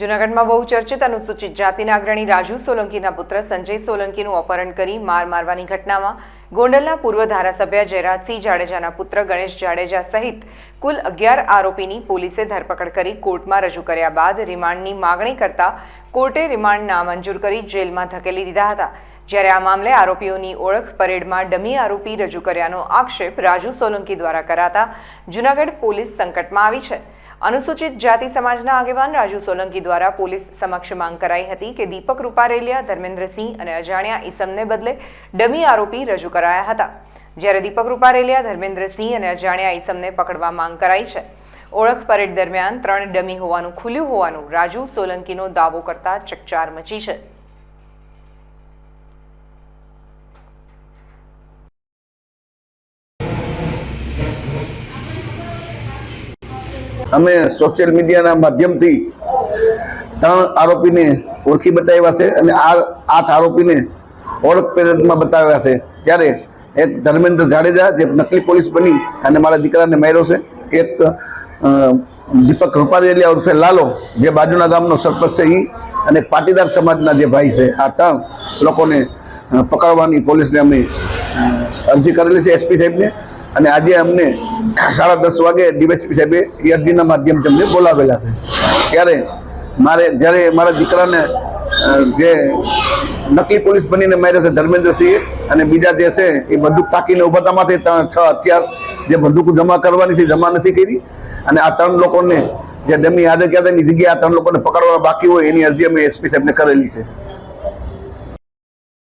જૂનાગઢમાં બહુ ચર્ચિત અનુસૂચિત જાતિના અગ્રણી રાજુ સોલંકીના પુત્ર સંજય સોલંકીનું અપહરણ કરી માર મારવાની ઘટનામાં ગોંડલના પૂર્વ ધારાસભ્ય જયરાજસિંહ જાડેજાના પુત્ર ગણેશ જાડેજા સહિત કુલ અગિયાર આરોપીની પોલીસે ધરપકડ કરી કોર્ટમાં રજૂ કર્યા બાદ રિમાન્ડની માગણી કરતા કોર્ટે રિમાન્ડ નામંજૂર કરી જેલમાં ધકેલી દીધા હતા. જ્યારે આ મામલે આરોપીઓની ઓળખ પરેડમાં ડમી આરોપી રજૂ કર્યાનો આક્ષેપ રાજુ સોલંકી દ્વારા કરાતા જૂનાગઢ પોલીસ સંકટમાં આવી છે. અનુસૂચિત જાતિ સમાજના આગેવાન રાજુ સોલંકી દ્વારા પોલીસ સમક્ષ માંગ કરાઈ હતી કે દીપક રૂપારેલિયા, ધર્મેન્દ્રસિંહ અને અજાણ્યા ઈસમને બદલે ડમી આરોપી રજૂ કરાયા હતા. જ્યારે દીપક રૂપારેલિયા, ધર્મેન્દ્રસિંહ અને અજાણ્યા ઈસમને પકડવા માંગ કરાઈ છે. ઓળખ પરેડ દરમિયાન ત્રણ ડમી હોવાનું ખુલ્યું હોવાનું રાજુ સોલંકીનો દાવો કરતા ચકચાર મચી છે. અમે સોશિયલ મીડિયાના માધ્યમથી ત્રણ આરોપીને ઓળખી બતાવ્યા છે અને આ આઠ આરોપીને ઓળખ પેરેડમાં બતાવ્યા છે. ત્યારે એક ધર્મેન્દ્ર જાડેજા, જે નકલી પોલીસ બની અને મારા દીકરાને માર્યો છે. એક દીપક રૂપારેલિયા ઉર્ફે લાલો, જે બાજુના ગામનો સરપંચ છે એ અને પાટીદાર સમાજના જે ભાઈ છે, આ ત્રણ લોકોને પકડવાની પોલીસને અમે અરજી કરેલી છે એસપી સાહેબને. અને આજે અમને સાડા દસ વાગે ડીવાયસપી સાહેબે એ અરજીના માધ્યમથી અમને બોલાવેલા છે. ત્યારે મારે, જ્યારે મારા દીકરાને જે નકલી પોલીસ બનીને માર્યા છે ધર્મેન્દ્રસિંહે અને બીજા જે છે એ બંદૂક તાકીને ઊભા થવામાંથી ત્રણ, છ હથિયાર જે બંદૂકો જમા કરવાની છે, જમા નથી કરી. અને આ ત્રણ લોકોને જે ડમી આદે ક્યાં એની જગ્યાએ આ ત્રણ લોકોને પકડવા બાકી હોય એની અરજી અમે એસપી સાહેબને કરેલી છે.